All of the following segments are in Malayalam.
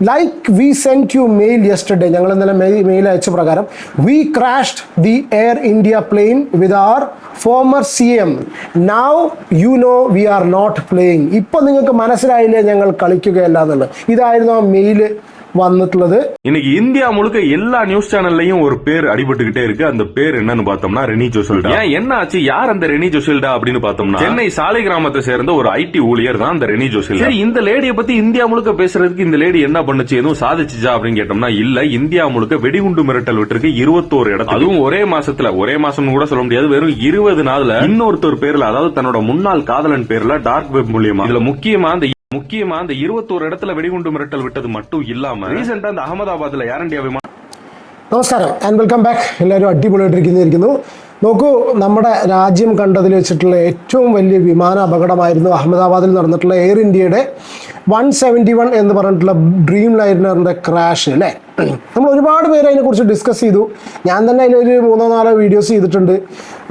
Like we sent you mail yesterday ഞങ്ങൾ ഇന്നലെ മെയിൽ മെയിൽ അയച്ച പ്രകാരം we crashed the Air India plane with our former C M now you know we are not playing ഇപ്പം നിങ്ങൾക്ക് മനസ്സിലായില്ലേ ഞങ്ങൾ കളിക്കുകയല്ല എന്നുള്ളത്? ഇതായിരുന്നു ആ മെയിൽ വന്നിട്ടുള്ളത് இன்னைக்கு இந்தியா முழுக்க எல்லா நியூஸ் சேனல்லையும் ஒரு பேர் அடிபட்டுக்கிட்டே இருக்கு அந்த பேர் என்னன்னு பார்த்தோம்னா ரெனி ஜோஷில்டா ஏன் என்ன ஆச்சு யார் அந்த ரெனி ஜோஷில்டா அப்படின்னு பார்த்தோம்னா சென்னை சாலை கிராமத்தை சேர்ந்த ஒரு ஐடி ஊழியர் தான் அந்த ரெனி ஜோஷில்டா சரி இந்த லேடியை பத்தி இந்தியா முழுக்க பேசுறதுக்கு இந்த லேடி என்ன பண்ணுச்சு எதுவும் சாதிச்சுச்சா அப்படின்னு கேட்டோம்னா இல்ல இந்தியா முழுக்க வெடிகுண்டு மிரட்டல் விட்டுருக்கு இருபத்தோரு இடத்துல அதுவும் ஒரே மாசத்துல ஒரே மாசம்னு கூட சொல்ல முடியாது வெறும் இருபது நாள்ல இன்னொருத்தர் பேர்ல அதாவது தன்னோட முன்னாள் காதலன் பேர்ல டார்க் வெப் மூலியமா இதுல முக்கியமா அந்த முக்கியமா அந்த இருபத்தோரு இடத்துல வெடிகுண்டு மிரட்டல் விட்டது மட்டும் இல்லாம ரீசெண்டா அந்த அகமதாபாத்ல ஏர் இந்தியா விமானம் നമസ്കാരം ആൻഡ് വെൽക്കം ബാക്ക് എല്ലാവരും അടിപൊളിയായിട്ടിരിക്കുന്നിരിക്കുന്നു നോക്കൂ നമ്മുടെ രാജ്യം കണ്ടതിൽ വെച്ചിട്ടുള്ള ഏറ്റവും വലിയ വിമാന അപകടമായിരുന്നു അഹമ്മദാബാദിൽ നടന്നിട്ടുള്ള എയർ ഇന്ത്യയുടെ വൺ സെവന്റി വൺ എന്ന് പറഞ്ഞിട്ടുള്ള ഡ്രീം ലൈനറിന്റെ ക്രാഷ് അല്ലേ നമ്മൾ ഒരുപാട് പേര് അതിനെക്കുറിച്ച് ഡിസ്കസ് ചെയ്തു. ഞാൻ തന്നെ അതിലൊരു മൂന്നോ നാലോ വീഡിയോസ് ചെയ്തിട്ടുണ്ട്.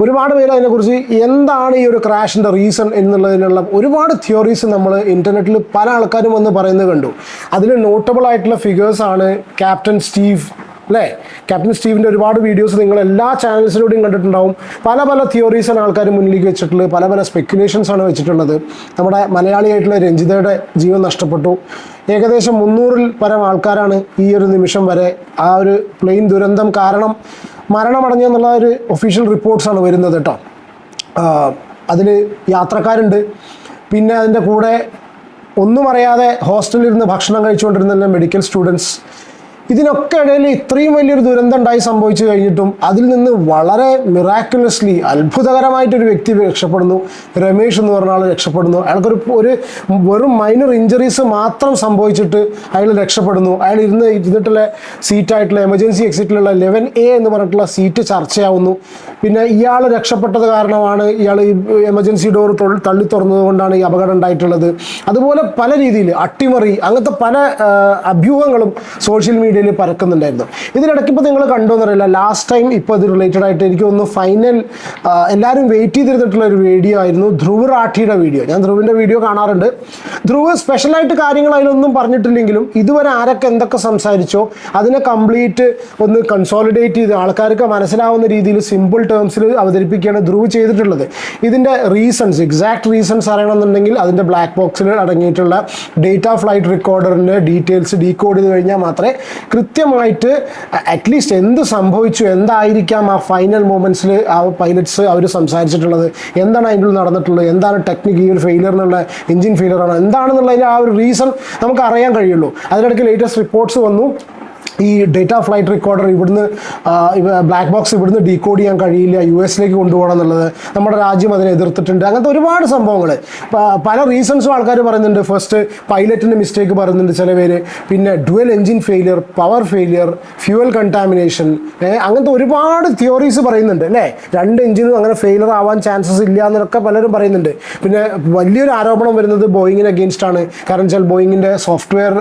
ഒരുപാട് പേര് അതിനെക്കുറിച്ച് എന്താണ് ഈ ഒരു ക്രാഷിന്റെ റീസൺ എന്നുള്ളതിനുള്ള ഒരുപാട് തിയോറീസ് നമ്മൾ ഇന്റർനെറ്റിൽ പല ആൾക്കാരും വന്ന് പറയുന്നത് കണ്ടു. അതിൽ നോട്ടബിൾ ആയിട്ടുള്ള ഫിഗേഴ്സാണ് ക്യാപ്റ്റൻ സ്റ്റീവ് അല്ലേ? ക്യാപ്റ്റൻ സ്റ്റീവിന്റെ ഒരുപാട് വീഡിയോസ് നിങ്ങൾ എല്ലാ ചാനൽസിലൂടെയും കണ്ടിട്ടുണ്ടാവും. പല പല തിയോറീസാണ് ആൾക്കാർ മുന്നിലേക്ക് വെച്ചിട്ടുള്ളത്. പല പല സ്പെക്കുലേഷൻസ് ആണ് വെച്ചിട്ടുള്ളത്. നമ്മുടെ മലയാളിയായിട്ടുള്ള രഞ്ജിതയുടെ ജീവൻ നഷ്ടപ്പെട്ടു. ഏകദേശം മുന്നൂറിൽ പരം ആൾക്കാരാണ് ഈ ഒരു നിമിഷം വരെ ആ ഒരു പ്ലെയിൻ ദുരന്തം കാരണം മരണമടഞ്ഞെന്നുള്ള ഒരു ഒഫീഷ്യൽ റിപ്പോർട്ട്സാണ് വരുന്നത് കേട്ടോ. അതിൽ യാത്രക്കാരുണ്ട്. പിന്നെ അതിന്റെ കൂടെ ഒന്നും അറിയാതെ ഹോസ്റ്റലിൽ ഇരുന്ന് ഭക്ഷണം കഴിച്ചുകൊണ്ടിരുന്ന മെഡിക്കൽ സ്റ്റുഡൻസ് ഇതിനൊക്കെ ഇടയിൽ ഇത്രയും വലിയൊരു ദുരന്തം ഉണ്ടായി സംഭവിച്ചു കഴിഞ്ഞിട്ടും അതിൽ നിന്ന് വളരെ മിറാക്കുലസ്ലി അത്ഭുതകരമായിട്ടൊരു വ്യക്തി രക്ഷപ്പെടുന്നു. രമേഷ് എന്ന് പറഞ്ഞ ആൾ രക്ഷപ്പെടുന്നു. അയാൾക്കൊരു ഒരു വെറും മൈനർ ഇഞ്ചറീസ് മാത്രം സംഭവിച്ചിട്ട് അയാൾ രക്ഷപ്പെടുന്നു. അയാൾ ഇരുന്ന് ഇരുന്നിട്ടുള്ള സീറ്റായിട്ടുള്ള എമർജൻസി എക്സിറ്റിലുള്ള ലെവൻ എ എന്ന് പറഞ്ഞിട്ടുള്ള സീറ്റ് ചർച്ചയാവുന്നു. പിന്നെ ഇയാൾ രക്ഷപ്പെട്ടത് കാരണമാണ് ഇയാൾ ഈ എമർജൻസി ഡോർ തള്ളി തുറന്നത് കൊണ്ടാണ് ഈ അപകടം ഉണ്ടായിട്ടുള്ളത്. അതുപോലെ പല രീതിയിൽ അട്ടിമറി അങ്ങനത്തെ പല അഭ്യൂഹങ്ങളും സോഷ്യൽ മീഡിയയിൽ പരക്കുന്നുണ്ടായിരുന്നു. ഇതിനിടയ്ക്ക് ഇപ്പോൾ നിങ്ങൾ കണ്ടോന്നറിയില്ല ലാസ്റ്റ് ടൈം ഇപ്പോൾ ഇത് റിലേറ്റഡ് ആയിട്ട് എനിക്ക് തോന്നുന്നു ഫൈനൽ എല്ലാവരും വെയിറ്റ് ചെയ്തിരുന്നിട്ടുള്ള ഒരു വീഡിയോ ആയിരുന്നു ധ്രുവ് റാഠിയുടെ വീഡിയോ ഞാൻ ധ്രുവിന്റെ വീഡിയോ കാണാറുണ്ട്. ധ്രുവ് സ്പെഷ്യലായിട്ട് കാര്യങ്ങൾ അതിലൊന്നും പറഞ്ഞിട്ടില്ലെങ്കിലും ഇതുവരെ ആരൊക്കെ എന്തൊക്കെ സംസാരിച്ചോ അതിനെ കംപ്ലീറ്റ് ഒന്ന് കൺസോളിഡേറ്റ് ചെയ്ത് ആൾക്കാർക്ക് മനസ്സിലാവുന്ന രീതിയിൽ സിമ്പിൾ ടേംസിൽ അവതരിപ്പിക്കുകയാണ് ധ്രുവ് ചെയ്തിട്ടുള്ളത്. ഇതിന്റെ റീസൺസ് എക്സാക്ട് റീസൺസ് അറിയണമെന്നുണ്ടെങ്കിൽ അതിന്റെ ബ്ലാക്ക് ബോക്സിൽ അടങ്ങിയിട്ടുള്ള ഡേറ്റ ഫ്ലൈറ്റ് റെക്കോർഡറിന്റെ ഡീറ്റെയിൽസ് ഡീകോഡ് ചെയ്ത് കഴിഞ്ഞാൽ മാത്രമേ കൃത്യമായിട്ട് അറ്റ്ലീസ്റ്റ് എന്ത് സംഭവിച്ചു എന്തായിരിക്കാം ആ ഫൈനൽ മൊമെന്റ്സിൽ ആ പൈലറ്റ്സ് അവർ സംസാരിച്ചിട്ടുള്ളത്? എന്താണ് അതിന്റെ നടന്നിട്ടുള്ളത്? എന്താണ് ടെക്നിക്ക് ഈ ഒരു ഫെയിലിയർ എന്നുള്ള എഞ്ചിൻ ഫെയിലിയർ ആണ്? എന്താണെന്നുള്ളതിന്റെ ആ ഒരു റീസൺ നമുക്ക് അറിയാൻ കഴിയുള്ളൂ. അതിനിടയ്ക്ക് ലേറ്റസ്റ്റ് റിപ്പോർട്ട്സ് വന്നു. ഈ ഡേറ്റ ഫ്ലൈറ്റ് റെക്കോർഡർ ഇവിടുന്ന് ബ്ലാക്ക് ബോക്സ് ഇവിടുന്ന് ഡീകോഡ് ചെയ്യാൻ കഴിയില്ല യു എസിലേക്ക് കൊണ്ടുപോകണം എന്നുള്ളത് നമ്മുടെ രാജ്യം അതിനെ എതിർത്തിട്ടുണ്ട്. അങ്ങനത്തെ ഒരുപാട് സംഭവങ്ങൾ പല റീസൺസും ആൾക്കാർ പറയുന്നുണ്ട്. ഫസ്റ്റ് പൈലറ്റിന്റെ മിസ്റ്റേക്ക് പറയുന്നുണ്ട് ചില പേര്. പിന്നെ dual engine failure power failure fuel contamination അങ്ങനത്തെ ഒരുപാട് തിയോറീസ് പറയുന്നുണ്ട് അല്ലേ? രണ്ട് എഞ്ചിനും അങ്ങനെ ഫെയിലർ ആവാൻ ചാൻസസ് ഇല്ല എന്നൊക്കെ പലരും പറയുന്നുണ്ട്. പിന്നെ വലിയൊരു ആരോപണം വരുന്നത് ബോയിങ്ങിന് അഗെയിൻസ്റ്റ് ആണ്. കാരണം വെച്ചാൽ ബോയിങ്ങിന്റെ സോഫ്റ്റ്വെയർ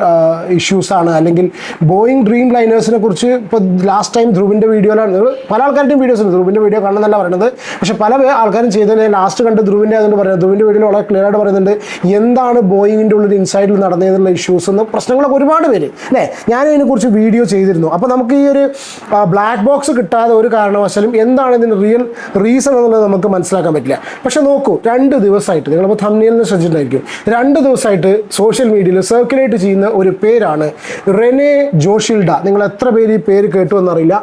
ഇഷ്യൂസ് ആണ്. അല്ലെങ്കിൽ ബോയിങ് ഡ്രീം ലൈനേഴ്സിനെ കുറിച്ച് ഇപ്പോൾ ലാസ്റ്റ് ടൈം ധ്രുവിന്റെ വീഡിയോയിലാണ് പല ആൾക്കാരുടെയും വീഡിയോസ് ഉണ്ട്. ധ്രുവിന്റെ വീഡിയോ കാണണമെന്നല്ല പറയുന്നത് പക്ഷെ പല ആൾക്കാരും ചെയ്തതിന് ലാസ്റ്റ് കണ്ട് ധ്രുവിന്റെ അതുകൊണ്ട് പറയുന്നത്. ധ്രുവിന്റെ വീഡിയോയിൽ വളരെ ക്ലിയർ ആയിട്ട് പറയുന്നുണ്ട് എന്താണ് ബോയിങ്ങിന്റെ ഉള്ളിൽ ഇൻസൈഡിൽ നടന്നതിനുള്ള ഇഷ്യൂസ് എന്ന് പ്രശ്നങ്ങളൊക്കെ ഒരുപാട് പേര്. അല്ലേ? ഞാൻ ഇതിനെക്കുറിച്ച് വീഡിയോ ചെയ്തിരുന്നു. അപ്പോൾ നമുക്ക് ഈ ഒരു ബ്ലാക്ക് ബോക്സ് കിട്ടാതെ ഒരു കാരണവശാലും എന്താണ് ഇതിന് റിയൽ റീസൺ എന്നുള്ളത് നമുക്ക് മനസ്സിലാക്കാൻ പറ്റില്ല. പക്ഷെ നോക്കൂ രണ്ട് ദിവസമായിട്ട് നിങ്ങളിപ്പോൾ തമ്മിൽ നിന്ന് ശ്രദ്ധിച്ചിട്ടുണ്ടായിരിക്കും. രണ്ട് ദിവസമായിട്ട് സോഷ്യൽ മീഡിയയിൽ സർക്കുലേറ്റ് ചെയ്യുന്ന ഒരു പേരാണ് റെനെ ജോഷിൽഡ. നിങ്ങൾ എത്ര പേര് ഈ പേര് കേട്ടു എന്നറിയില്ല.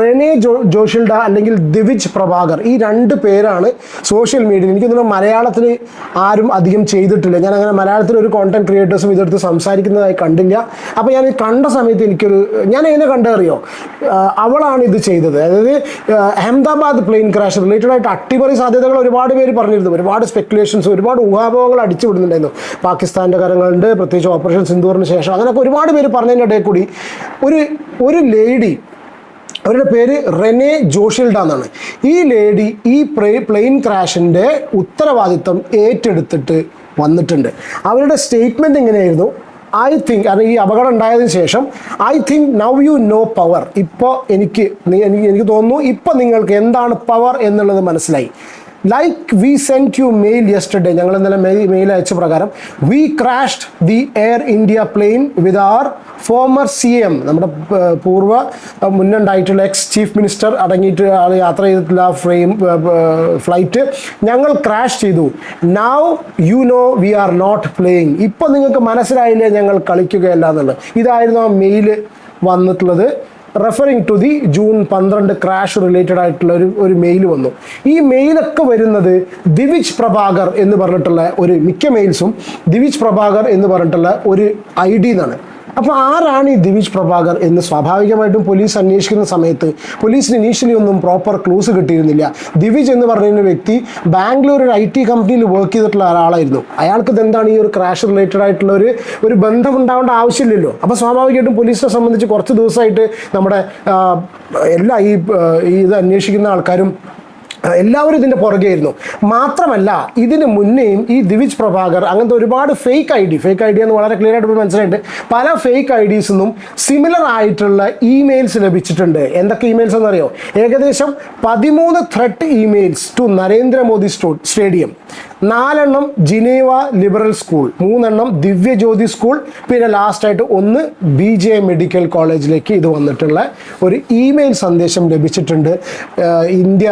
റെനെ ജോ ജോഷിൽഡ അല്ലെങ്കിൽ ദിവിജ് പ്രഭാകർ ഈ രണ്ട് പേരാണ് സോഷ്യൽ മീഡിയയിൽ. എനിക്ക് തോന്നുന്നു മലയാളത്തിൽ ആരും അധികം ചെയ്തിട്ടില്ല. ഞാൻ അങ്ങനെ മലയാളത്തിൽ ഒരു കോണ്ടന്റ് ക്രിയേറ്റേഴ്സും ഇതെടുത്ത് സംസാരിക്കുന്നതായി കണ്ടില്ല. അപ്പോൾ ഞാൻ കണ്ട സമയത്ത് എനിക്കൊരു ഞാൻ എങ്ങനെ കണ്ടറിയോ അവളാണ് ഇത് ചെയ്തത്. അതായത് അഹമ്മദാബാദ് പ്ലെയിൻ ക്രാഷ് റിലേറ്റഡ് ആയിട്ട് അട്ടിമറി സാധ്യതകൾ ഒരുപാട് പേര് പറഞ്ഞിരുന്നു. ഒരുപാട് സ്പെക്കുലേഷൻസ് ഒരുപാട് ഊഹാപോഹങ്ങൾ അടിച്ചു വിടുന്നുണ്ടായിരുന്നു. പാകിസ്ഥാന്റെ കാര്യങ്ങളുണ്ട് പ്രത്യേകിച്ച് ഓപ്പറേഷൻ സിന്ദൂറിന് ശേഷം. അങ്ങനെയൊക്കെ ഒരുപാട് പേര് പറഞ്ഞതിന്റെ ഇടയിൽ കൂടി ഒരു ഒരു ലേഡി അവരുടെ പേര് റെനെ ജോഷിൽഡ എന്നാണ് ഈ ലേഡി ഈ പ്ലെയിൻ ക്രാഷിന്റെ ഉത്തരവാദിത്തം ഏറ്റെടുത്തിട്ട് വന്നിട്ടുണ്ട്. അവരുടെ സ്റ്റേറ്റ്മെന്റ് എങ്ങനെയായിരുന്നു? ഐ തിങ്ക് കാരണം ഈ അപകടം ഉണ്ടായതിനു ശേഷം I think now you know power ഇപ്പോൾ എനിക്ക് എനിക്ക് തോന്നുന്നു ഇപ്പോൾ നിങ്ങൾക്ക് എന്താണ് പവർ എന്നുള്ളത് മനസ്സിലായി. Like we sent you mail yesterday ഞങ്ങൾ ഇന്നലെ മെയിൽ മെയിൽ അയച്ച പ്രകാരം we crashed the Air India plane with our former C M നമ്മുടെ പൂർവ മുന്നുണ്ടായിട്ടുള്ള എക്സ് ചീഫ് മിനിസ്റ്റർ അടങ്ങിയിട്ട് ആൾ യാത്ര ചെയ്തിട്ടുള്ള ഫ്രെയിം ഫ്ലൈറ്റ് ഞങ്ങൾ ക്രാഷ് ചെയ്തു. Now you know we are not playing ഇപ്പം നിങ്ങൾക്ക് മനസ്സിലായില്ലേ ഞങ്ങൾ കളിക്കുകയല്ല എന്നുള്ളത്? ഇതായിരുന്നു ആ മെയിൽ വന്നിട്ടുള്ളത്. റെഫറിങ് ടു ദി ജൂൺ പന്ത്രണ്ട് ക്രാഷ് റിലേറ്റഡ് ആയിട്ടുള്ള ഒരു ഒരു മെയിൽ വന്നു. ഈ മെയിലൊക്കെ വരുന്നത് ദിവിജ് പ്രഭാകർ എന്ന് പറഞ്ഞിട്ടുള്ള ഒരു മിക്ക മെയിൽസും ദിവിജ് പ്രഭാകർ എന്ന് പറഞ്ഞിട്ടുള്ള ഒരു ഐ ഡി എന്നാണ് അപ്പോൾ ആരാണ് ഈ ദിവിജ് പ്രഭാകർ എന്ന് സ്വാഭാവികമായിട്ടും പോലീസ് അന്വേഷിക്കുന്ന സമയത്ത് പോലീസിന് ഇനീഷ്യലി ഒന്നും പ്രോപ്പർ ക്ലൂസ് കിട്ടിയിരുന്നില്ല. ദിവിജ് എന്ന് പറയുന്ന വ്യക്തി ബാംഗ്ലൂർ ഒരു ഐ ടി കമ്പനിയിൽ വർക്ക് ചെയ്തിട്ടുള്ള ഒരാളായിരുന്നു. അയാൾക്ക് എന്താണ് ഈ ഒരു ക്രാഷ് റിലേറ്റഡ് ആയിട്ടുള്ള ഒരു ഒരു ബന്ധം ഉണ്ടാവേണ്ട ആവശ്യമില്ലല്ലോ. അപ്പോൾ സ്വാഭാവികമായിട്ടും പോലീസിനെ സംബന്ധിച്ച് കുറച്ച് ദിവസമായിട്ട് നമ്മുടെ എല്ലാ ഈ ഇത് അന്വേഷിക്കുന്ന ആൾക്കാരും എല്ലാവരും ഇതിന്റെ പുറകെയായിരുന്നു. മാത്രമല്ല ഇതിന് മുന്നേയും ഈ ദിവിജ് പ്രഭാകർ അങ്ങനത്തെ ഒരുപാട് fake I D fake I D എന്ന് വളരെ ക്ലിയർ ആയിട്ട് മനസ്സിലായിട്ട് പല ഫേക്ക് ഐ ഡീസ് നിന്നും സിമിലർ ആയിട്ടുള്ള ഇമെയിൽസ് ലഭിച്ചിട്ടുണ്ട്. എന്തൊക്കെ ഇമെയിൽസ് എന്നറിയോ? ഏകദേശം പതിമൂന്ന് ത്രെട്ട് ഇമെയിൽസ് ടു നരേന്ദ്രമോദി സ്റ്റോ സ്റ്റേഡിയം നാലെണ്ണം ജിനേവ ലിബറൽ സ്കൂൾ മൂന്നെണ്ണം ദിവ്യജ്യോതി സ്കൂൾ പിന്നെ ലാസ്റ്റായിട്ട് ഒന്ന് ബി ജെ മെഡിക്കൽ കോളേജിലേക്ക് ഇത് വന്നിട്ടുള്ള ഒരു ഇമെയിൽ സന്ദേശം ലഭിച്ചിട്ടുണ്ട്. ഇന്ത്യ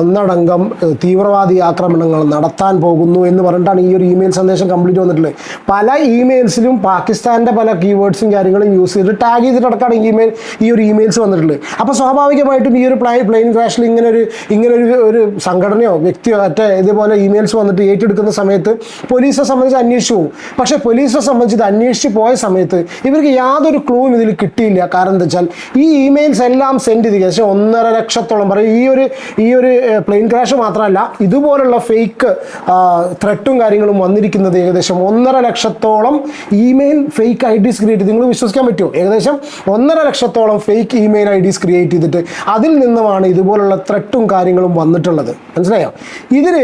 ഒന്നടങ്കം തീവ്രവാദി ആക്രമണങ്ങൾ നടത്താൻ പോകുന്നു എന്ന് പറഞ്ഞിട്ടാണ് ഈ ഒരു ഇമെയിൽ സന്ദേശം കംപ്ലീറ്റ് വന്നിട്ടുള്ളത്. പല ഇമെയിൽസിലും പാകിസ്ഥാന്റെ പല കീവേഡ്സും കാര്യങ്ങളും യൂസ് ചെയ്തിട്ട് ടാഗ് ചെയ്തിട്ടടക്കാണ് ഇമെയിൽ ഈ ഒരു ഇമെയിൽസ് വന്നിട്ടുള്ളത്. അപ്പോൾ സ്വാഭാവികമായിട്ടും ഈ ഒരു പ്ലെയിൻ ക്രാഷിൽ ഇങ്ങനെ ഒരു ഇങ്ങനെ ഒരു ഒരു സംഘടനയോ വ്യക്തിയോ മറ്റേ ഇതുപോലെ ഇമെയിൽസ് വന്നിട്ട് ഏറ്റെടുക്കുന്ന സമയത്ത് പോലീസിനെ സംബന്ധിച്ച് അന്വേഷിച്ചു പോകും പക്ഷേ പോലീസിനെ സംബന്ധിച്ച് ഇത് അന്വേഷിച്ച് പോയ സമയത്ത് ഇവർക്ക് യാതൊരു ക്ലൂവും ഇതിൽ കിട്ടിയില്ല. കാരണം എന്താ വെച്ചാൽ ഈ ഇമെയിൽസ് എല്ലാം സെൻഡ് ചെയ്ത് ഏകദേശം ഒന്നര ലക്ഷത്തോളം പറയും. ഈ ഒരു ഈ ഒരു പ്ലെയിൻ ക്രാഷ് മാത്രമല്ല ഇതുപോലുള്ള ഫേക്ക് ത്രെട്ടും കാര്യങ്ങളും വന്നിരിക്കുന്നത് ഏകദേശം ഒന്നര ലക്ഷത്തോളം email fake I Ds create നിങ്ങൾ വിശ്വസിക്കാൻ പറ്റുമോ? ഏകദേശം ഒന്നര ലക്ഷത്തോളം fake email I Ds create ചെയ്തിട്ട് അതിൽ നിന്നുമാണ് ഇതുപോലുള്ള ത്രെട്ടും കാര്യങ്ങളും വന്നിട്ടുള്ളത്. മനസ്സിലായോ? ഇതിന്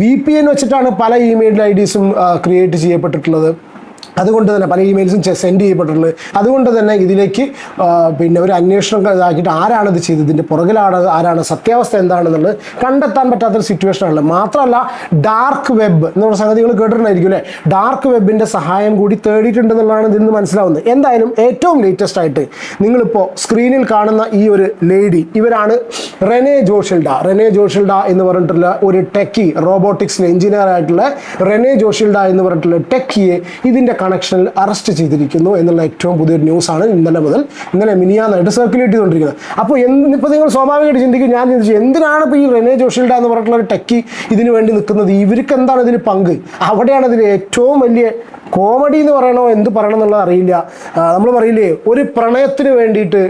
വി പി എൻ വെച്ചിട്ടാണ് പല ഇമെയിൽ ഐ ഡീസും ക്രിയേറ്റ് ചെയ്യപ്പെട്ടിട്ടുള്ളത്. അതുകൊണ്ട് തന്നെ പല ഇമെയിൽസും സെൻഡ് ചെയ്യപ്പെട്ടിട്ടുള്ളത് അതുകൊണ്ട് തന്നെ ഇതിലേക്ക് പിന്നെ ഒരു അന്വേഷണം ഇതാക്കിയിട്ട് ആരാണ് ഇത് ചെയ്തത് ഇതിന്റെ പുറകിലാണ് ആരാണ് സത്യാവസ്ഥ എന്താണെന്നുള്ളത് കണ്ടെത്താൻ പറ്റാത്തൊരു ആണ്. മാത്രമല്ല ഡാർക്ക് വെബ് എന്നുള്ള സംഗതികൾ കേട്ടിട്ടുണ്ടായിരിക്കും അല്ലേ? ഡാർക്ക് വെബിന്റെ സഹായം കൂടി തേടിയിട്ടുണ്ടെന്നുള്ളതാണ് ഇതിൽ നിന്ന് മനസ്സിലാവുന്നത്. എന്തായാലും ഏറ്റവും ലേറ്റസ്റ്റ് ആയിട്ട് നിങ്ങളിപ്പോൾ സ്ക്രീനിൽ കാണുന്ന ഈ ഒരു ലേഡി ഇവരാണ് റെനെ ജോഷിൽഡ. റെനെ ജോഷിൽഡ എന്ന് പറഞ്ഞിട്ടുള്ള ഒരു ടെക്കി റോബോട്ടിക്സിൽ എഞ്ചിനീയർ ആയിട്ടുള്ള റെനെ ജോഷിൽഡ എന്ന് പറഞ്ഞിട്ടുള്ള ടെക്കിയെ ഇതിന്റെ കണക്ഷനിൽ അറസ്റ്റ് ചെയ്തിരിക്കുന്നു എന്നുള്ള ഏറ്റവും പുതിയൊരു ന്യൂസാണ് ഇന്നലെ മുതൽ. ഇന്നലെ മിനിയാന്നായിട്ട് സർക്കുലേറ്റ് ചെയ്തുകൊണ്ടിരിക്കുന്നത്. അപ്പോൾ എന്തിപ്പോൾ നിങ്ങൾ സ്വാഭാവികമായിട്ട് ചിന്തിക്കും ഞാൻ ചിന്തിച്ചു എന്തിനാണ് ഇപ്പോൾ ഈ റെനെ ജോഷിൽഡ എന്ന് പറഞ്ഞിട്ടുള്ള ഒരു ടെക്കി ഇതിനു വേണ്ടി നിൽക്കുന്നത്? ഇവർക്ക് എന്താണ് ഇതിന് പങ്ക്? അവിടെയാണ് ഇതിന് ഏറ്റവും വലിയ കോമഡി എന്ന് പറയണോ എന്ത് പറയണം എന്നുള്ളത് അറിയില്ല. നമ്മൾ പറയില്ലേ ഒരു പ്രണയത്തിന് വേണ്ടിയിട്ട്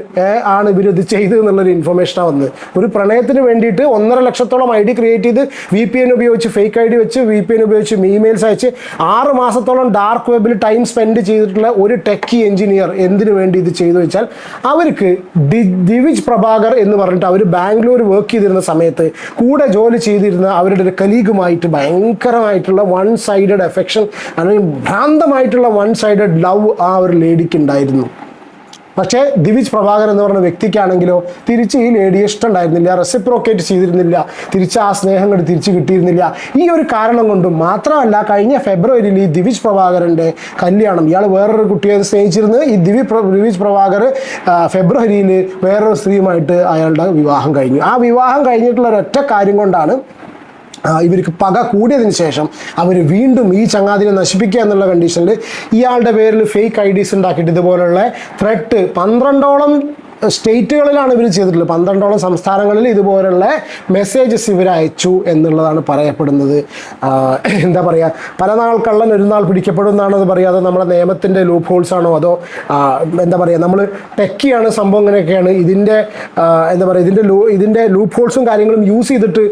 ആണ് ഇവർ ഇത് ചെയ്തത് എന്നുള്ളൊരു ഇൻഫർമേഷനാണ് വന്നത്. ഒരു പ്രണയത്തിന് വേണ്ടിയിട്ട് ഒന്നര ലക്ഷത്തോളം ഐ ഡി ക്രിയേറ്റ് ചെയ്ത് വി പി എൻ ഉപയോഗിച്ച് ഫേക്ക് ഐ ഡി വെച്ച് വി പി എൻ ഉപയോഗിച്ച് ഇമെയിൽസ് അയച്ച് ആറ് മാസത്തോളം ഡാർക്ക് വെബിൽ ടൈം സ്പെൻഡ് ചെയ്തിട്ടുള്ള ഒരു ടെക്കി എഞ്ചിനീയർ എന്തിനു വേണ്ടി ഇത് ചെയ്തു വെച്ചാൽ അവർക്ക് ഡി ദിവിജ് പ്രഭാകർ എന്ന് പറഞ്ഞിട്ട് അവർ ബാംഗ്ലൂർ വർക്ക് ചെയ്തിരുന്ന സമയത്ത് കൂടെ ജോലി ചെയ്തിരുന്ന അവരുടെ ഒരു കലീഗുമായിട്ട് ഭയങ്കരമായിട്ടുള്ള വൺ സൈഡഡ് എഫെക്ഷൻ അല്ലെങ്കിൽ ഭ്രാന്തമായിട്ടുള്ള വൺ സൈഡഡ് ലവ് ആ ഒരു ലേഡിക്ക് ഉണ്ടായിരുന്നു. പക്ഷേ ദിവിജ് പ്രഭാകർ എന്ന് പറഞ്ഞ വ്യക്തിക്കാണെങ്കിലോ തിരിച്ച് ഈ ലേഡിയെ ഇഷ്ടമുണ്ടായിരുന്നില്ല റെസിപ്രോക്കേറ്റ് ചെയ്തിരുന്നില്ല തിരിച്ച് ആ സ്നേഹം തിരിച്ച് കിട്ടിയിരുന്നില്ല. ഈ ഒരു കാരണം കൊണ്ടും മാത്രമല്ല കഴിഞ്ഞ ഫെബ്രുവരിയിൽ ഈ ദിവിജ് പ്രഭാകരന്റെ കല്യാണം ഇയാൾ വേറൊരു കുട്ടിയെ സ്നേഹിച്ചിരുന്നത് ഈ ദിവി ദിവിജ് പ്രഭാകർ ഫെബ്രുവരിയിൽ വേറൊരു സ്ത്രീയുമായിട്ട് അയാളുടെ വിവാഹം കഴിഞ്ഞു. ആ വിവാഹം കഴിഞ്ഞിട്ടുള്ള ഒരൊറ്റ കാര്യം കൊണ്ടാണ് ഇവർക്ക് പക കൂടിയതിന് ശേഷം അവർ വീണ്ടും ഈ ചങ്ങാതിനെ നശിപ്പിക്കുക എന്നുള്ള കണ്ടീഷനിൽ ഇയാളുടെ പേരിൽ ഫേക്ക് ഐ ഡീസ് ഉണ്ടാക്കിയിട്ട് ഇതുപോലുള്ള ത്രെട്ട് പന്ത്രണ്ടോളം സ്റ്റേറ്റുകളിലാണ് ഇവർ ചെയ്തിട്ടുള്ളത്. പന്ത്രണ്ടോളം സംസ്ഥാനങ്ങളിൽ ഇതുപോലുള്ള മെസ്സേജസ് ഇവർ അയച്ചു എന്നുള്ളതാണ് പറയപ്പെടുന്നത്. എന്താ പറയുക പല നാൾ കള്ളൻ ഒരു നാൾ പിടിക്കപ്പെടും എന്നാണ് അത് പറയുക അതോ നമ്മുടെ നിയമത്തിന്റെ ലൂപ്പ് ഹോൾസ് ആണോ? അതോ എന്താ പറയുക നമ്മൾ ടെക്കിയാണ് സംഭവം ഇങ്ങനെയൊക്കെയാണ്. ഇതിന്റെ എന്താ പറയുക ഇതിന്റെ ലൂ ഇതിന്റെ ലൂപ്പ് ഹോൾസും കാര്യങ്ങളും യൂസ് ചെയ്തിട്ട്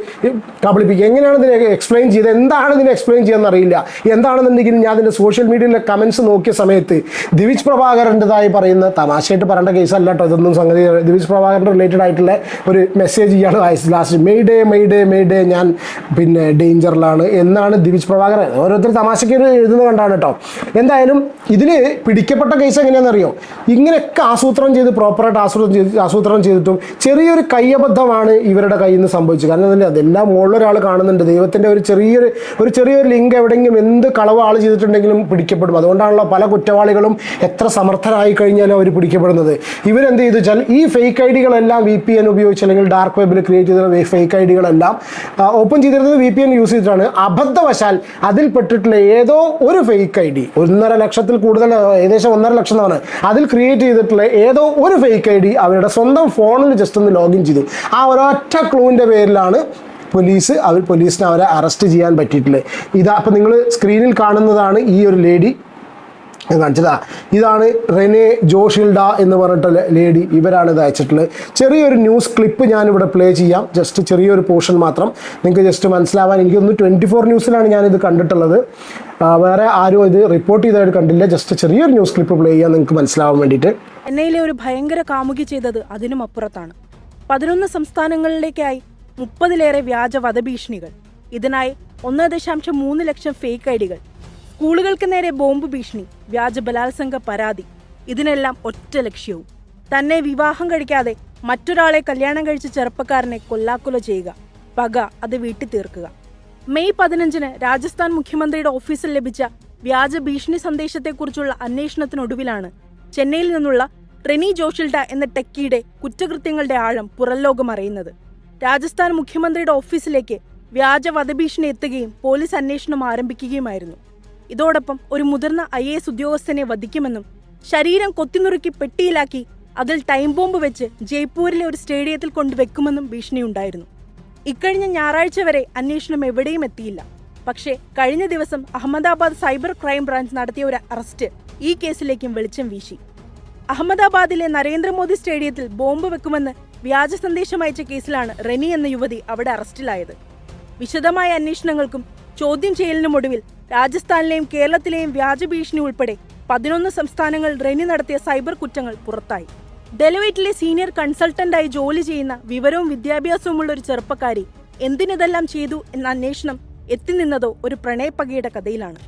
കബളിപ്പിക്കുക. എങ്ങനെയാണ് ഇതിനെ എക്സ്പ്ലെയിൻ ചെയ്തത്? എന്താണ് ഇതിനെ എക്സ്പ്ലെയിൻ ചെയ്യാൻ അറിയില്ല. എന്താണെന്നുണ്ടെങ്കിൽ ഞാൻ അതിന്റെ സോഷ്യൽ മീഡിയയിലെ കമൻസ് നോക്കിയ സമയത്ത് ദിവിജ് പ്രഭാകരന്റെതായി പറയുന്ന തമാശയായിട്ട് പറയേണ്ട കേസല്ല ഇതൊന്നും സംഗതി ദിവിഷ് പ്രഭാകരന്റെ റിലേറ്റഡ് ആയിട്ടുള്ള ഒരു മെസ്സേജ് ഇയാൾ അയച്ചു last mayday mayday mayday ഞാൻ പിന്നെ ഡേഞ്ചറിലാണ് എന്നാണ് ദിവിജ് പ്രഭാകരൻ ഓരോരുത്തർ തമാശയ്ക്ക് എഴുതുന്നത് കണ്ടാണ് കേട്ടോ എന്തായാലും ഇതിൽ പിടിക്കപ്പെട്ട കേസ് എങ്ങനെയാണെന്നറിയോ? ഇങ്ങനെയൊക്കെ ആസൂത്രണം ചെയ്ത് പ്രോപ്പറായിട്ട് ആസൂത്രണം ചെയ്ത് ആസൂത്രണം ചെയ്തിട്ടും ചെറിയൊരു കയ്യബദ്ധമാണ് ഇവരുടെ കയ്യിൽ നിന്ന് സംഭവിച്ചത്. കാരണം തന്നെ അതെല്ലാം മുകളിലൊരാൾ കാണുന്നുണ്ട്. ദൈവത്തിന്റെ ഒരു ചെറിയൊരു ഒരു ചെറിയൊരു ലിങ്ക് എവിടെയെങ്കിലും എന്ത് കളവ് ആൾ ചെയ്തിട്ടുണ്ടെങ്കിലും പിടിക്കപ്പെടും. അതുകൊണ്ടാണല്ലോ പല കുറ്റവാളികളും എത്ര സമർത്ഥരായി കഴിഞ്ഞാലും അവർ പിടിക്കപ്പെടുന്നത്. ഇവരെന്ത് ചെയ്തു? വെച്ചാൽ ഈ ഫേക്ക് ഐ ഡികളെല്ലാം വി പി എൻ ഉപയോഗിച്ച് അല്ലെങ്കിൽ ഡാർക്ക് വെബിൽ ക്രിയേറ്റ് ചെയ്ത ഫേക്ക് ഐ ഡികളെല്ലാം ഓപ്പൺ ചെയ്തിരുന്നത് വി പി എൻ യൂസ് ചെയ്തിട്ടാണ്. അബദ്ധവശാൽ അതിൽപ്പെട്ടിട്ടുള്ള ഏതോ ഒരു ഫേക്ക് ഐ ഡി ഒന്നര ലക്ഷത്തിൽ കൂടുതൽ ഏകദേശം ഒന്നര ലക്ഷം ആണ് അതിൽ ക്രിയേറ്റ് ചെയ്തിട്ടുള്ള ഏതോ ഒരു ഫേക്ക് ഐ ഡി അവരുടെ സ്വന്തം ഫോണിൽ ജസ്റ്റ് ഒന്ന് ലോഗിൻ ചെയ്തു. ആ ഒരൊറ്റ ക്ലൂവിന്റെ പേരിലാണ് പോലീസ് അവർ പോലീസിനെ അവരെ അറസ്റ്റ് ചെയ്യാൻ പറ്റിയിട്ടുള്ളത്. ഇതാ അപ്പം നിങ്ങൾ സ്ക്രീനിൽ കാണുന്നതാണ് ഈ ഒരു ലേഡി കാണിച്ചതാ. ഇതാണ് റെനെ ജോഷിൽഡ എന്ന് പറഞ്ഞിട്ടുള്ള ലേഡി. ഇവരാണ് ഇത് അയച്ചിട്ടുള്ളത്. ചെറിയൊരു ന്യൂസ് ക്ലിപ്പ് ഞാനിവിടെ പ്ലേ ചെയ്യാം. ജസ്റ്റ് ചെറിയൊരു പോർഷൻ മാത്രം. നിങ്ങൾക്ക് ജസ്റ്റ് മനസ്സിലാവാൻ എനിക്കൊന്ന് ട്വന്റി ഫോർ ന്യൂസിലാണ് ഞാനിത് കണ്ടിട്ടുള്ളത്. വേറെ ആരും ഇത് റിപ്പോർട്ട് ചെയ്തതായിട്ട് കണ്ടില്ല. ജസ്റ്റ് ചെറിയൊരു ന്യൂസ് ക്ലിപ്പ് പ്ലേ ചെയ്യാൻ നിങ്ങൾക്ക് മനസ്സിലാവാൻ വേണ്ടിയിട്ട്. ചെന്നൈയിലെ ഒരു ഭയങ്കര കാമുകി ചെയ്തത് അതിനും അപ്പുറത്താണ്. പതിനൊന്ന് സംസ്ഥാനങ്ങളിലേക്കായി മുപ്പതിലേറെ വ്യാജ വധഭീഷണികൾ. ഇതിനായി ഒന്ന് ദശാംശം മൂന്ന് ലക്ഷം ഫേക്ക് ഐഡികൾ സ്കൂളുകൾക്ക് നേരെ ബോംബ് ഭീഷണി വ്യാജ ബലാത്സംഗ പരാതി. ഇതിനെല്ലാം ഒറ്റ ലക്ഷ്യവും. തന്നെ വിവാഹം കഴിക്കാതെ മറ്റൊരാളെ കല്യാണം കഴിച്ച ചെറുപ്പക്കാരനെ കൊല്ലാക്കൊല ചെയ്യുക. പക അത് വീട്ടി തീർക്കുക മെയ് പതിനഞ്ചിന് രാജസ്ഥാൻ മുഖ്യമന്ത്രിയുടെ ഓഫീസിൽ ലഭിച്ച വ്യാജ ഭീഷണി സന്ദേശത്തെക്കുറിച്ചുള്ള അന്വേഷണത്തിനൊടുവിലാണ് ചെന്നൈയിൽ നിന്നുള്ള റെനി ജോഷിൽഡ എന്ന ടെക്കിയുടെ കുറ്റകൃത്യങ്ങളുടെ ആഴം പുറംലോകം അറിയുന്നത്. രാജസ്ഥാൻ മുഖ്യമന്ത്രിയുടെ ഓഫീസിലേക്ക് വ്യാജ വധഭീഷണി എത്തുകയും പോലീസ് അന്വേഷണം ആരംഭിക്കുകയുമായിരുന്നു. ഇതോടൊപ്പം ഒരു മുതിർന്ന ഐ എസ് ഉദ്യോഗസ്ഥനെ വധിക്കുമെന്നും ശരീരം കൊത്തിനുറുക്കി പെട്ടിയിലാക്കി അതിൽ ടൈം ബോംബ് വെച്ച് ജയ്പൂരിലെ ഒരു സ്റ്റേഡിയത്തിൽ കൊണ്ടുവെക്കുമെന്നും ഭീഷണിയുണ്ടായിരുന്നു. ഇക്കഴിഞ്ഞ ഞായറാഴ്ച വരെ അന്വേഷണം എവിടെയും എത്തിയില്ല. പക്ഷേ കഴിഞ്ഞ ദിവസം അഹമ്മദാബാദ് സൈബർ ക്രൈം ബ്രാഞ്ച് നടത്തിയ ഒരു അറസ്റ്റ് ഈ കേസിലേക്കും വെളിച്ചം വീശി. അഹമ്മദാബാദിലെ നരേന്ദ്രമോദി സ്റ്റേഡിയത്തിൽ ബോംബ് വെക്കുമെന്ന് വ്യാജ സന്ദേശം അയച്ച കേസിലാണ് റെനി എന്ന യുവതി അവിടെ അറസ്റ്റിലായത്. വിശദമായ അന്വേഷണങ്ങൾക്കും ചോദ്യം ചെയ്യലിനുമൊടുവിൽ രാജസ്ഥാനിലെയും കേരളത്തിലെയും വ്യാജ ഭീഷണി ഉൾപ്പെടെ പതിനൊന്ന് സംസ്ഥാനങ്ങൾ റെനി നടത്തിയ സൈബർ കുറ്റങ്ങൾ പുറത്തായി. ഡെലവൈറ്റിലെ സീനിയർ കൺസൾട്ടന്റായി ജോലി ചെയ്യുന്ന വിവരവും വിദ്യാഭ്യാസവുമുള്ള ഒരു ചെറുപ്പക്കാരി എന്തിനിതെല്ലാം ചെയ്തു എന്ന അന്വേഷണം എത്തിനിന്നതോ ഒരു പ്രണയപ്പകയുടെ കഥയിലാണ്.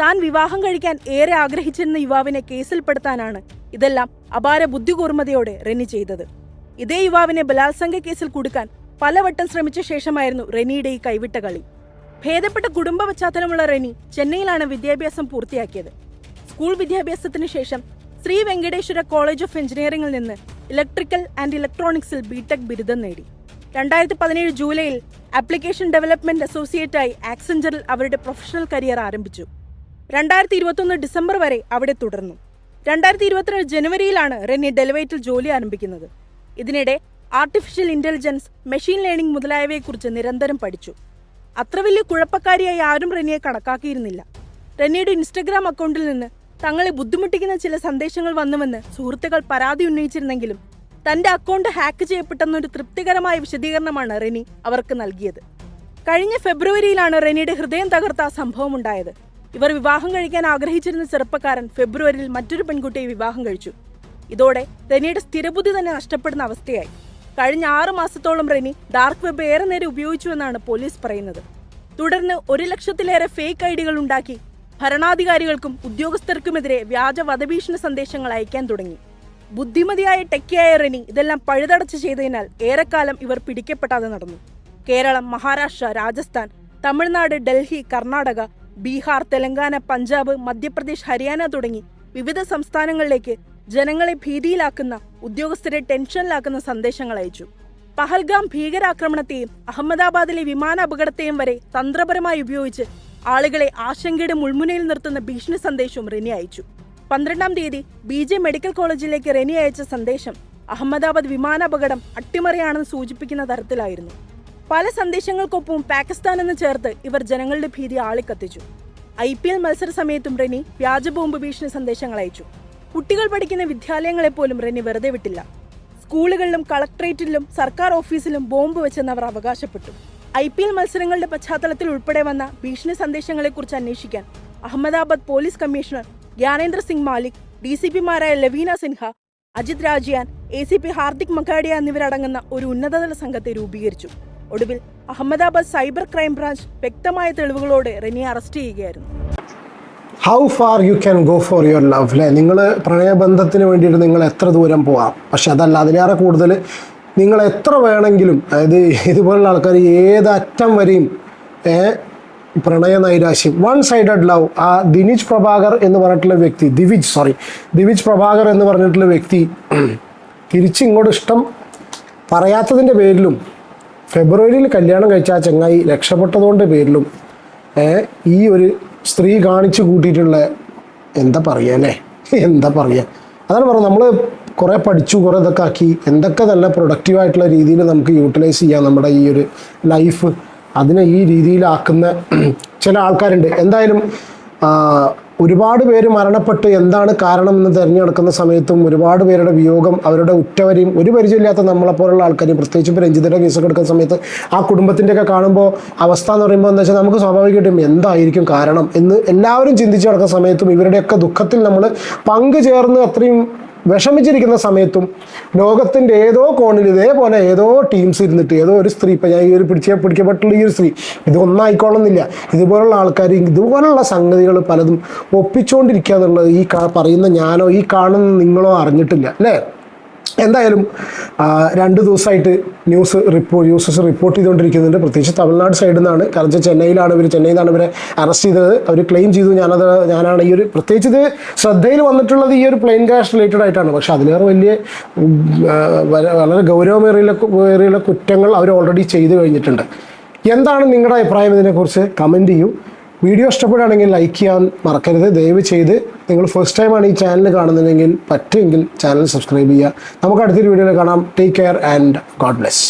താൻ വിവാഹം കഴിക്കാൻ ഏറെ ആഗ്രഹിച്ചിരുന്ന യുവാവിനെ കേസിൽപ്പെടുത്താനാണ് ഇതെല്ലാം അപാര ബുദ്ധികൂർമ്മതയോടെ റെനി ചെയ്തത്. ഇതേ യുവാവിനെ ബലാത്സംഗ കേസിൽ കുടുക്കാൻ പലവട്ടം ശ്രമിച്ച ശേഷമായിരുന്നു റെനിയുടെ ഈ കൈവിട്ട കളി. ഭേദപ്പെട്ട കുടുംബ പശ്ചാത്തലമുള്ള റെനി ചെന്നൈയിലാണ് വിദ്യാഭ്യാസം പൂർത്തിയാക്കിയത്. സ്കൂൾ വിദ്യാഭ്യാസത്തിന് ശേഷം ശ്രീ വെങ്കടേശ്വര കോളേജ് ഓഫ് എഞ്ചിനീയറിംഗിൽ നിന്ന് ഇലക്ട്രിക്കൽ ആൻഡ് ഇലക്ട്രോണിക്സിൽ ബിടെക് ബിരുദം നേടി. രണ്ടായിരത്തി പതിനേഴ് ജൂലൈയിൽ ആപ്ലിക്കേഷൻ ഡെവലപ്മെന്റ് അസോസിയേറ്റായി ആക്സഞ്ചറിൽ അവരുടെ പ്രൊഫഷണൽ കരിയർ ആരംഭിച്ചു. രണ്ടായിരത്തി ഇരുപത്തൊന്ന് ഡിസംബർ വരെ അവിടെ തുടർന്നു. രണ്ടായിരത്തി ഇരുപത്തിരണ്ട് ജനുവരിയിലാണ് റെനി ഡെലിവേറ്റിൽ ജോലി ആരംഭിക്കുന്നത്. ഇതിനിടെ ആർട്ടിഫിഷ്യൽ ഇന്റലിജൻസ് മെഷീൻ ലേണിംഗ് മുതലായവയെക്കുറിച്ച് നിരന്തരം പഠിച്ചു. അത്ര വലിയ കുഴപ്പക്കാരിയായി ആരും റെനിയെ കണക്കാക്കിയിരുന്നില്ല. റെനിയുടെ ഇൻസ്റ്റഗ്രാം അക്കൗണ്ടിൽ നിന്ന് തങ്ങളെ ബുദ്ധിമുട്ടിക്കുന്ന ചില സന്ദേശങ്ങൾ വന്നുവെന്ന് സുഹൃത്തുക്കൾ പരാതി ഉന്നയിച്ചിരുന്നെങ്കിലും തന്റെ അക്കൗണ്ട് ഹാക്ക് ചെയ്യപ്പെട്ടെന്നൊരു തൃപ്തികരമായ വിശദീകരണമാണ് റെനി അവർക്ക് നൽകിയത്. കഴിഞ്ഞ ഫെബ്രുവരിയിലാണ് റെനിയുടെ ഹൃദയം തകർത്ത ആ സംഭവമുണ്ടായത് ഇവർ വിവാഹം കഴിക്കാൻ ആഗ്രഹിച്ചിരുന്ന ചെറുപ്പക്കാരൻ ഫെബ്രുവരിയിൽ മറ്റൊരു പെൺകുട്ടിയെ വിവാഹം കഴിച്ചു. ഇതോടെ റെനിയുടെ സ്ഥിരബുദ്ധി തന്നെ നഷ്ടപ്പെടുന്ന അവസ്ഥയായി. കഴിഞ്ഞ ആറ് മാസത്തോളം റെനി ഡാർക്ക് വെബ് ഏറെ നേരെ ഉപയോഗിച്ചുവെന്നാണ് പോലീസ് പറയുന്നത്. തുടർന്ന് ഒരു ലക്ഷത്തിലേറെ ഫേക്ക് ഐഡികൾ ഉണ്ടാക്കി ഭരണാധികാരികൾക്കും ഉദ്യോഗസ്ഥർക്കുമെതിരെ വ്യാജ വധഭീഷണി സന്ദേശങ്ങൾ അയക്കാൻ തുടങ്ങി. ബുദ്ധിമതിയായ ടെക്കിയായ റെനി ഇതെല്ലാം പഴുതടച്ച് ചെയ്തതിനാൽ ഏറെക്കാലം ഇവർ പിടിക്കപ്പെടാതെ നടന്നു. കേരളം മഹാരാഷ്ട്ര രാജസ്ഥാൻ തമിഴ്നാട് ഡൽഹി കർണാടക ബീഹാർ തെലങ്കാന പഞ്ചാബ് മധ്യപ്രദേശ് ഹരിയാന തുടങ്ങി വിവിധ സംസ്ഥാനങ്ങളിലേക്ക് ജനങ്ങളെ ഭീതിയിലാക്കുന്ന ഉദ്യോഗസ്ഥരെ ടെൻഷനിലാക്കുന്ന സന്ദേശങ്ങൾ അയച്ചു. പഹൽഗാം ഭീകരാക്രമണത്തെയും അഹമ്മദാബാദിലെ വിമാന അപകടത്തെയും വരെ തന്ത്രപരമായി ഉപയോഗിച്ച് ആളുകളെ ആശങ്കയുടെ മുൾമുനയിൽ നിർത്തുന്ന ഭീഷണി സന്ദേശവും റെനി അയച്ചു. പന്ത്രണ്ടാം തീയതി ബി ജെ മെഡിക്കൽ കോളേജിലേക്ക് റെനി അയച്ച സന്ദേശം അഹമ്മദാബാദ് വിമാന അപകടം അട്ടിമറിയാണെന്ന് സൂചിപ്പിക്കുന്ന തരത്തിലായിരുന്നു. പല സന്ദേശങ്ങൾക്കൊപ്പം പാകിസ്ഥാൻ എന്ന് ചേർത്ത് ഇവർ ജനങ്ങളുടെ ഭീതി ആളിക്കത്തിച്ചു. ഐ പി എൽ മത്സര സമയത്തും റെനി വ്യാജ ബോംബ് ഭീഷണി സന്ദേശങ്ങൾ അയച്ചു. കുട്ടികൾ പഠിക്കുന്ന വിദ്യാലയങ്ങളെ വിദ്യാലയങ്ങളെപ്പോലും റെനി വെറുതെ വിട്ടില്ല. സ്കൂളുകളിലും കളക്ട്രേറ്റിലും സർക്കാർ ഓഫീസിലും ബോംബ് വെച്ചെന്ന് അവർ അവകാശപ്പെട്ടു. ഐ പി എൽ മത്സരങ്ങളുടെ പശ്ചാത്തലത്തിൽ ഉൾപ്പെടെ വന്ന ഭീഷണി സന്ദേശങ്ങളെക്കുറിച്ച് അന്വേഷിക്കാൻ Ahmedabad police commissioner Gyanendra Singh Malik D C പിമാരായ Lavina Sinha Ajit Rajian A C P Hardik Makadia എന്നിവരടങ്ങുന്ന ഒരു ഉന്നതതല സംഘത്തെ രൂപീകരിച്ചു. ഒടുവിൽ അഹമ്മദാബാദ് സൈബർ ക്രൈം ബ്രാഞ്ച് വ്യക്തമായ തെളിവുകളോടെ റെനിയെ അറസ്റ്റ് ചെയ്യുകയായിരുന്നു. How far you can go for your love അല്ലേ നിങ്ങൾ പ്രണയബന്ധത്തിന് വേണ്ടിയിട്ട് നിങ്ങൾ എത്ര ദൂരം പോകാം പക്ഷെ അതല്ല അതിലേറെ കൂടുതൽ നിങ്ങൾ എത്ര വേണമെങ്കിലും അതായത് ഇതുപോലുള്ള ആൾക്കാർ ഏതറ്റം വരെയും പ്രണയ നൈരാശ്യം വൺ സൈഡഡ് ലവ് ആ ദിനിജ് പ്രഭാകർ എന്ന് പറഞ്ഞിട്ടുള്ള വ്യക്തി ദിവിജ് സോറി ദിവിജ് പ്രഭാകർ എന്ന് പറഞ്ഞിട്ടുള്ള വ്യക്തി തിരിച്ചിങ്ങോട്ട് ഇഷ്ടം പറയാത്തതിന്റെ പേരിലും ഫെബ്രുവരിയിൽ കല്യാണം കഴിച്ച ആ ചങ്ങായി രക്ഷപ്പെട്ടതുകൊണ്ട് പേരിലും ഈ ഒരു സ്ത്രീ കാണിച്ചു കൂട്ടിയിട്ടുള്ള എന്താ പറയുക അല്ലേ? എന്താ പറയുക അതാണ് പറഞ്ഞത്. നമ്മൾ കുറേ പഠിച്ചു കുറേ ഇതൊക്കെ ആക്കി എന്തൊക്കെ നല്ല പ്രൊഡക്റ്റീവായിട്ടുള്ള രീതിയിൽ നമുക്ക് യൂട്ടിലൈസ് ചെയ്യാം നമ്മുടെ ഈ ഒരു ലൈഫ് അതിനെ ഈ രീതിയിലാക്കുന്ന ചില ആൾക്കാരുണ്ട്. എന്തായാലും ഒരുപാട് പേര് മരണപ്പെട്ട് എന്താണ് കാരണം എന്ന് തിരഞ്ഞെടുക്കുന്ന സമയത്തും ഒരുപാട് പേരുടെ വിയോഗം അവരുടെ ഉറ്റവരെയും ഒരു പരിചയമില്ലാത്ത നമ്മളെപ്പോലുള്ള ആൾക്കാരെയും പ്രത്യേകിച്ച് ഇപ്പോൾ രഞ്ജിതയുടെ കേസൊക്കെ എടുക്കുന്ന സമയത്ത് ആ കുടുംബത്തിന്റെയൊക്കെ കാണുമ്പോൾ അവസ്ഥ എന്ന് പറയുമ്പോൾ എന്താ വെച്ചാൽ നമുക്ക് സ്വാഭാവികമായിട്ടും എന്തായിരിക്കും കാരണം എന്ന് എല്ലാവരും ചിന്തിച്ചു നടക്കുന്ന സമയത്തും ഇവരുടെയൊക്കെ ദുഃഖത്തിൽ നമ്മൾ പങ്കുചേർന്ന് അത്രയും വിഷമിച്ചിരിക്കുന്ന സമയത്തും ലോകത്തിന്റെ ഏതോ കോണിൽ ഇതേപോലെ ഏതോ ടീംസ് ഇരുന്നിട്ട് ഏതോ ഒരു സ്ത്രീ ഇപ്പം ഞാൻ ഈ ഒരു പിടിച്ച പിടിക്കപ്പെട്ടുള്ള ഈ ഒരു സ്ത്രീ ഇത് ഒന്നായിക്കോളുന്നില്ല. ഇതുപോലുള്ള ആൾക്കാർ ഇതുപോലുള്ള സംഗതികൾ പലതും ഒപ്പിച്ചുകൊണ്ടിരിക്കുക എന്നുള്ളത് ഈ പറയുന്ന ഞാനോ ഈ കാണുന്ന നിങ്ങളോ അറിഞ്ഞിട്ടില്ല അല്ലേ? എന്തായാലും രണ്ട് ദിവസമായിട്ട് ന്യൂസ് റിപ്പോർട്ട് ന്യൂസസ് റിപ്പോർട്ട് ചെയ്തുകൊണ്ടിരിക്കുന്നുണ്ട്. പ്രത്യേകിച്ച് തമിഴ്നാട് സൈഡിൽ നിന്നാണ്. കാരണം ചെന്നൈയിലാണ് ഇവർ ചെന്നൈയിൽ നിന്നാണ് ഇവരെ അറസ്റ്റ് ചെയ്തത്. അവർ ക്ലെയിം ചെയ്തു. ഞാനത് ഞാനാണ് ഈ ഒരു പ്രത്യേകിച്ച് ഇത് ശ്രദ്ധയിൽ വന്നിട്ടുള്ളത് ഈ ഒരു പ്ലെയിൻ ക്രാഷ് റിലേറ്റഡ് ആയിട്ടാണ്. പക്ഷേ അതിലേറെ വലിയ വളരെ ഗൗരവമേറിയ ഏറിയുള്ള കുറ്റങ്ങൾ അവർ ഓൾറെഡി ചെയ്തു കഴിഞ്ഞിട്ടുണ്ട്. എന്താണ് നിങ്ങളുടെ അഭിപ്രായം ഇതിനെക്കുറിച്ച്? കമന്റ് ചെയ്യൂ. വീഡിയോ ഇഷ്ടപ്പെടുകയാണെങ്കിൽ ലൈക്ക് ചെയ്യാൻ മറക്കരുത്. ദയവ് ചെയ്ത് നിങ്ങൾ ഫസ്റ്റ് ടൈമാണ് ഈ ചാനൽ കാണുന്നതെങ്കിൽ പറ്റുമെങ്കിൽ ചാനൽ സബ്സ്ക്രൈബ് ചെയ്യുക. നമുക്ക് അടുത്തൊരു വീഡിയോയിൽ കാണാം. Take care and God bless